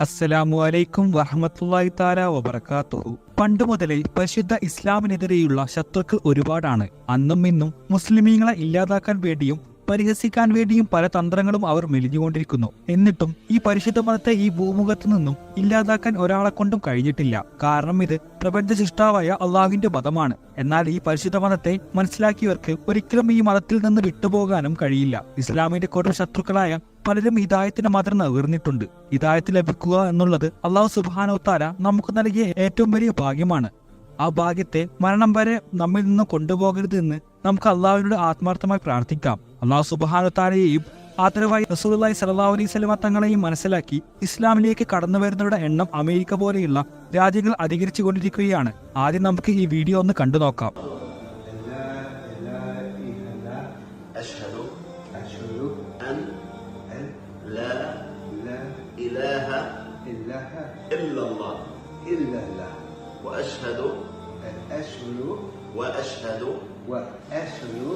അസ്സലാമു അലൈക്കും വറഹമത്തല്ലാഹി താല വബർക്കാത്തുഹു പണ്ട് മുതലേ പരിശുദ്ധ ഇസ്ലാമിനെതിരെയുള്ള ശത്രുക്കൾ ഒരുപാടാണ്. അന്നും ഇന്നും മുസ്ലിമീങ്ങളെ ഇല്ലാതാക്കാൻ വേണ്ടിയും പരിഹസിക്കാൻ വേണ്ടിയും പല തന്ത്രങ്ങളും അവർ മെലിഞ്ഞുകൊണ്ടിരിക്കുന്നു. എന്നിട്ടും ഈ പരിശുദ്ധ മതത്തെ ഈ ഭൂമുഖത്ത് നിന്നും ഇല്ലാതാക്കാൻ ഒരാളെ കൊണ്ടും കഴിഞ്ഞിട്ടില്ല. കാരണം ഇത് പ്രപഞ്ച സൃഷ്ടാവായ അള്ളാഹുവിന്റെ മതമാണ്. എന്നാൽ ഈ പരിശുദ്ധ മതത്തെ മനസ്സിലാക്കിയവർക്ക് ഒരിക്കലും ഈ മതത്തിൽ നിന്ന് വിട്ടുപോകാനും കഴിയില്ല. ഇസ്ലാമിന്റെ കൊടും ശത്രുക്കളായ പലരും ഹിതായത്തിന് മതം നകർന്നിട്ടുണ്ട് ഹിതായത്ത് ലഭിക്കുക എന്നുള്ളത് അള്ളാഹു സുബാനോത്താര നമുക്ക് നൽകിയ ഏറ്റവും വലിയ ഭാഗ്യമാണ്. ആ ഭാഗ്യത്തെ മരണം വരെ നമ്മിൽ നിന്ന് കൊണ്ടുപോകരുത് എന്ന് നമുക്ക് അള്ളാഹുവിനോട് ആത്മാർത്ഥമായി പ്രാർത്ഥിക്കാം. അള്ളാഹു സുബാനുത്താരെയും ആദരവായി റസൂലി സലാ അലൈഹി സ്വലമ തങ്ങളെയും മനസ്സിലാക്കി ഇസ്ലാമിലേക്ക് കടന്നു വരുന്നവരുടെ എണ്ണം അമേരിക്ക പോലെയുള്ള രാജ്യങ്ങൾ അധികരിച്ചു കൊണ്ടിരിക്കുകയാണ്. ആദ്യം നമുക്ക് ഈ വീഡിയോ ഒന്ന് കണ്ടു നോക്കാം. ഇല്ലല്ല الله الله وأشهد أشهد وأشهد وأشهد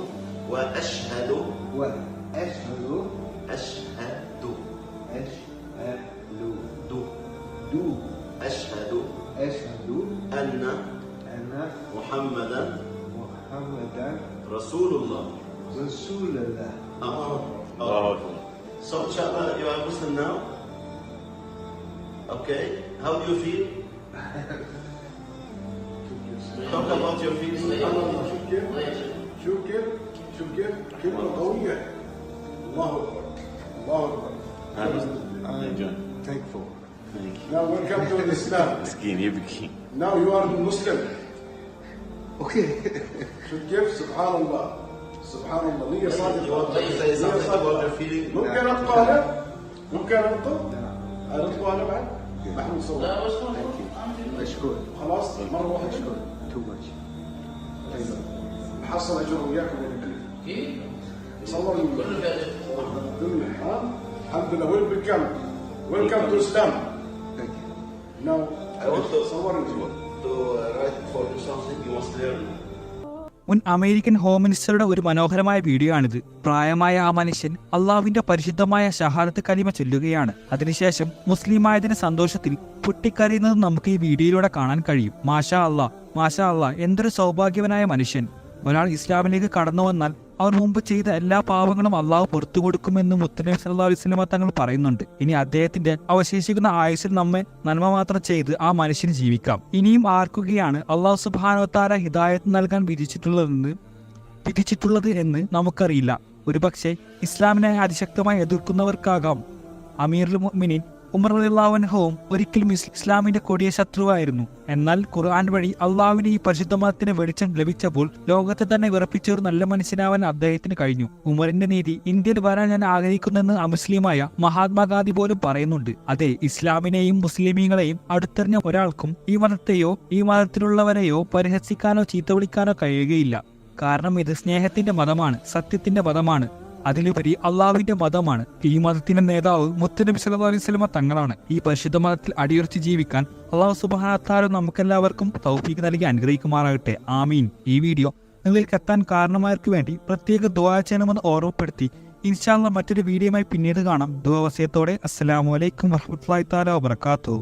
وأشهد وأشهد أشهد أشهد دو دو أشهد أشهد أن أن محمدا محمدا رسول الله رسول الله Oh. So inshallah you are Muslim now? Okay. How do you feel? Talk about your feelings. شوف كيف شوف كيف شوف كيف كلمة قوية الله أكبر الله أكبر thankful Now welcome to Islam. مسكين يبكي Now you are Muslim. Okay. شوف كيف سبحان الله سبحان الله نية You صادقة نية صادقة? ممكن أنطق أنا؟ ممكن أنطق؟ أنطق أنا بعد؟ محمود نصور لا مشغول مشغول خلاص مره واحدة مشغول تو ماتش محصل اجره وياكم ولا كيف؟ صور كله الحمد لله وين بالكم ويلكم تو اسلام نو صور تو رايت فور something you must learn മുൻ American home മിനിസ്റ്ററുടെ ഒരു മനോഹരമായ video ആണിത് പ്രായമായ ആ മനുഷ്യൻ അള്ളാവിന്റെ പരിശുദ്ധമായ ഷഹാദത്ത് കലിമ ചൊല്ലുകയാണ്. അതിനുശേഷം മുസ്ലിമായതിന്റെ സന്തോഷത്തിൽ പൊട്ടിക്കരയുന്നത് നമുക്ക് ഈ വീഡിയോയിലൂടെ കാണാൻ കഴിയും. മാഷാ അള്ളാ മാഷാ അള്ളാ എന്തൊരു സൗഭാഗ്യവനായ മനുഷ്യൻ. ഒരാൾ ഇസ്ലാമിലേക്ക് കടന്നു വന്നാൽ അവർ മുമ്പ് ചെയ്ത എല്ലാ പാപങ്ങളും അള്ളാഹു പുറത്തു കൊടുക്കുമെന്ന് മുത്തനബി സല്ലാ അലൈഹി തങ്ങൾ പറയുന്നുണ്ട്. ഇനി അദ്ദേഹത്തിന്റെ അവശേഷിക്കുന്ന ആയുസ്സിൽ നമ്മെ നന്മ മാത്രം ചെയ്ത് ആ മനുഷ്യന് ജീവിക്കാം. ഇനിയും ആർക്കുകയാണ് അള്ളാഹു സുബാനോത്താര ഹിദായത്ത് നൽകാൻ വിധിച്ചിട്ടുള്ളതെന്ന് വിധിച്ചിട്ടുള്ളത് എന്ന് നമുക്കറിയില്ല. ഒരുപക്ഷെ ഇസ്ലാമിനെ അതിശക്തമായി എതിർക്കുന്നവർക്കാകാം. അമീർ മുഅ്മിനീൻ ഉമർ അള്ളാഹുൻഹവും ഒരിക്കലും ഇസ് ഇസ്ലാമിന്റെ കൊടിയ ശത്രുവായിരുന്നു. എന്നാൽ ഖുർആൻ വഴി അള്ളാവിന് ഈ പരിശുദ്ധ മതത്തിന് വെളിച്ചം ലഭിച്ചപ്പോൾ ലോകത്തെ തന്നെ വിറപ്പിച്ച ഒരു നല്ല മനുഷ്യനാവാൻ അദ്ദേഹത്തിന് കഴിഞ്ഞു. ഉമറിന്റെ നീതി ഇന്ത്യയിൽ വരാൻ ഞാൻ ആഗ്രഹിക്കുന്നെന്ന് അമുസ്ലിമായ മഹാത്മാഗാന്ധി പോലും പറയുന്നുണ്ട്. അതെ ഇസ്ലാമിനെയും മുസ്ലിമീങ്ങളെയും അടുത്തെറിഞ്ഞ ഒരാൾക്കും ഈ മതത്തെയോ ഈ മതത്തിലുള്ളവരെയോ പരിഹസിക്കാനോ ചീത്ത വിളിക്കാനോ കഴിയുകയില്ല. കാരണം ഇത് സ്നേഹത്തിന്റെ മതമാണ് സത്യത്തിന്റെ മതമാണ്. അതിലുപരി അള്ളാഹുവിന്റെ മതമാണ്. ഈ മതത്തിന്റെ നേതാവ് മുത്തനബി സല്ലു അലൈഹി സ്വലമ തങ്ങളാണ്. ഈ പരിശുദ്ധ മതത്തിൽ അടിയുറച്ച് ജീവിക്കാൻ അള്ളാഹു സുബാനത്താലും നമുക്കെല്ലാവർക്കും തൗഫീക്ക് നൽകി അനുഗ്രഹിക്കുമാറാകട്ടെ. ആമീൻ. ഈ വീഡിയോ നിങ്ങൾക്ക് എത്താൻ കാരണമാർക്ക് വേണ്ടി പ്രത്യേക ദുആ ചെയ്യണമെന്ന് ഓർമ്മപ്പെടുത്തി. ഇൻഷാല്ല മറ്റൊരു വീഡിയോയുമായി പിന്നീട് കാണാം. ദുവസയത്തോടെ അലൈക്കും വറഹ്മത്തുള്ളാഹി തആല വബറകാതുഹു.